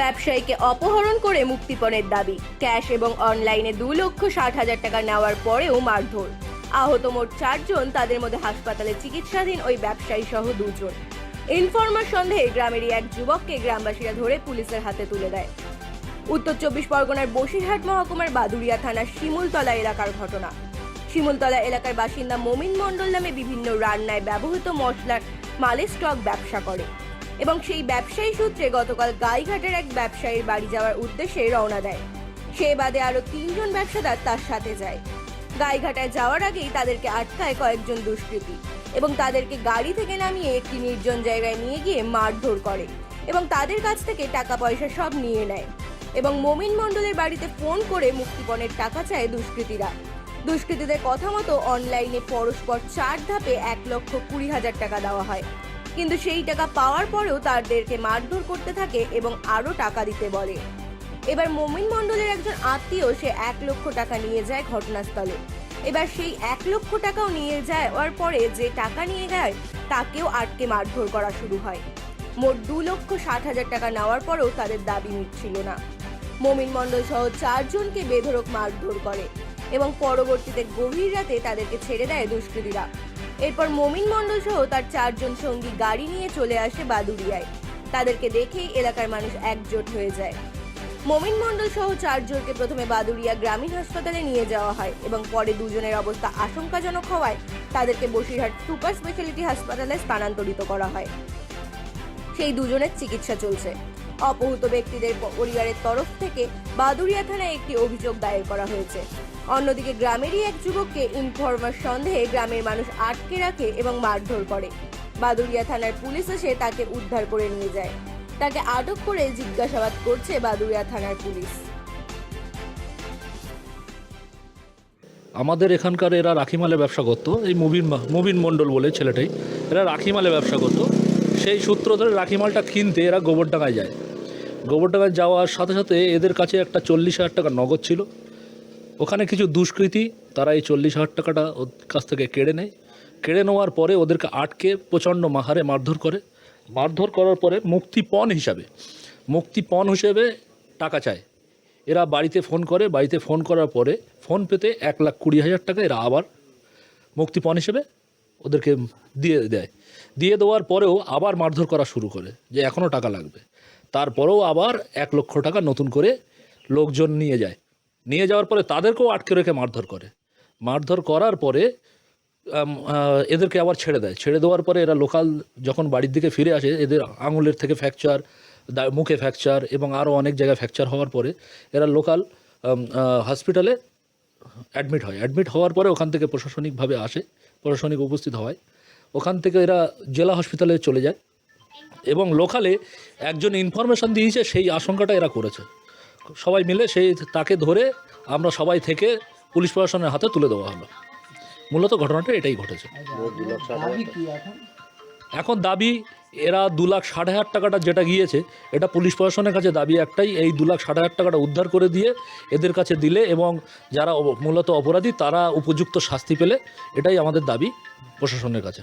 ব্যবসায়ীকে অপহরণ করে মুক্তিপণের দাবি। ক্যাশ এবং অনলাইনে দু লক্ষ ষাট হাজার টাকা নেওয়ার পরেও মারধর। আহত মোট চারজন, তাদের মধ্যে হাসপাতালে চিকিৎসাধীন ওই ব্যবসায়ী সহ দুজন। ইনফরমার সন্দেহে গ্রামেরই এক যুবককে গ্রামবাসীরা ধরে পুলিশের হাতে তুলে দেয়। উত্তর চব্বিশ পরগনার বসিরহাট মহকুমার বাদুড়িয়া থানার শিমুলতলা এলাকার ঘটনা। শিমুলতলা এলাকার বাসিন্দা মমিন মণ্ডল নামে বিভিন্ন রান্নায় ব্যবহৃত মশলার মালের স্টক ব্যবসা করে। এবং সেই ব্যবসায়ী সূত্রে গতকাল গাইঘাটের এক ব্যবসায়ীর বাড়ি যাওয়ার উদ্দেশ্যে রওনা দেয়। সে বাদে আরও তিনজন ব্যবসাদার তার সাথে যায়। গাইঘাটায় যাওয়ার আগেই তাদেরকে আটকায় কয়েকজন দুষ্কৃতী এবং তাদেরকে গাড়ি থেকে নামিয়ে একটি নির্জন জায়গায় নিয়ে গিয়ে মারধর করে এবং তাদের কাছ থেকে টাকা পয়সা সব নিয়ে নেয় এবং মমিন মণ্ডলের বাড়িতে ফোন করে মুক্তিপণের টাকা চায় দুষ্কৃতীরা। দুষ্কৃতীদের কথা মতো অনলাইনে পরস্পর চার ধাপে এক লক্ষ কুড়ি হাজার টাকা দেওয়া হয়। কিন্তু সেই টাকা পাওয়ার পরেও তাদেরকে মারধর করতে থাকে এবং আরও টাকা দিতে বলে। এবার মমিন মণ্ডলের একজন আত্মীয় সে এক লক্ষ টাকা নিয়ে যায় ঘটনাস্থলে। এবার সেই এক লক্ষ টাকাও নিয়ে যায় ওর পরে যে টাকা নিয়ে যায়, তাকেও আটকে মারধর করা শুরু হয়। মোট দু লক্ষ ষাট হাজার টাকা নেওয়ার পরেও তাদের দাবি মিটছিল না। মমিন মণ্ডল সহ চারজনকে বেধরক মারধর করে এবং পরবর্তীতে গভীর রাতে তাদেরকে ছেড়ে দেয় দুষ্কৃতীরা। এরপর মমিন মণ্ডল সহ তার চারজন সঙ্গী গাড়ি নিয়ে চলে আসে বাদুড়িয়ায়। তাদেরকে দেখেই এলাকার মানুষ একজোট হয়ে যায়। মমিন মণ্ডল সহ চারজনকে প্রথমে বাদুড়িয়া গ্রামীণ হাসপাতালে নিয়ে যাওয়া হয় এবং পরে দুজনের অবস্থা আশঙ্কাজনক হওয়ায় তাদেরকে বসিরহাট সুপার স্পেশালিটি হাসপাতালে স্থানান্তরিত করা হয়। সেই দুজনের চিকিৎসা চলছে। অপহূত ব্যক্তিদের পরিবারের তরফ থেকে বাদুড়িয়া থানায় একটি অভিযোগ দায়ের করা হয়েছে। অন্যদিকে গ্রামেরই এক যুবককে ইনফরমার সন্দেহে গ্রামের মানুষ আটকে রাখে এবং মারধর করে। বাদুড়িয়া থানার পুলিশ এসে তাকে উদ্ধার করে নিয়ে যায়। তাকে আটক করে জিজ্ঞাসাবাদ করছে বাদুড়িয়া থানার পুলিশ। আমাদের এখানকার এরা রাখিমালে ব্যবসা করতো, এই মুবিন মুবিন মণ্ডল বলে ছেলেটাই। এরা রাখিমালে ব্যবসা করতো। সেই সূত্র ধরে রাখিমালটা কিনতে এরা গোবরডাঙ্গায় যায়। গোবরডাঙ্গায় যাওয়ার সাথে সাথে এদের কাছে একটা চল্লিশ হাজার টাকা নগদ ছিল। ওখানে কিছু দুষ্কৃতী, তারা এই চল্লিশ হাজার টাকাটা ওর কাছ থেকে কেড়ে নেয়। কেড়ে নেওয়ার পরে ওদেরকে আটকে প্রচণ্ড মাহারে মারধর করে। মারধর করার পরে মুক্তিপণ হিসাবে, মুক্তিপণ হিসেবে টাকা চায়। এরা বাড়িতে ফোন করে, বাড়িতে ফোন করার পরে ফোন পেতে এক লাখ কুড়ি হাজার টাকা এরা আবার মুক্তিপণ হিসেবে ওদেরকে দিয়ে দেয়। দিয়ে দেওয়ার পরেও আবার মারধর করা শুরু করে যে এখনও টাকা লাগবে। তারপরেও আবার এক লক্ষ টাকা নতুন করে লোকজন নিয়ে যায়। নিয়ে যাওয়ার পরে তাদেরকেও আটকে রেখে মারধর করে। মারধর করার পরে এদেরকে আবার ছেড়ে দেয়। ছেড়ে দেওয়ার পরে এরা লোকাল যখন বাড়ির দিকে ফিরে আসে, এদের আঙুলের থেকে ফ্র্যাকচার মুখে ফ্র্যাকচার এবং আরও অনেক জায়গায় ফ্র্যাকচার হওয়ার পরে এরা লোকাল হসপিটালে অ্যাডমিট হয়। অ্যাডমিট হওয়ার পরে ওখান থেকে প্রশাসনিকভাবে আসে, প্রশাসনিক উপস্থিত হয়। ওখান থেকে এরা জেলা হসপিটালে চলে যায় এবং লোকালে একজন ইনফরমেশন দিয়েছে, সেই আশঙ্কাটা এরা করেছে। সবাই মিলে সেই তাকে ধরে আমরা সবাই থেকে পুলিশ প্রশাসনের হাতে তুলে দেওয়া হলো মূলত ঘটনাটা এটাই ঘটেছে। এখন দাবি এরা দু লাখ ষাট হাজার টাকাটা যেটা গিয়েছে, এটা পুলিশ প্রশাসনের কাছে দাবি একটাই, এই দু লাখ ষাট হাজার টাকাটা উদ্ধার করে দিয়ে এদের কাছে দিলে এবং যারা মূলত অপরাধী তারা উপযুক্ত শাস্তি পেলে, এটাই আমাদের দাবি প্রশাসনের কাছে।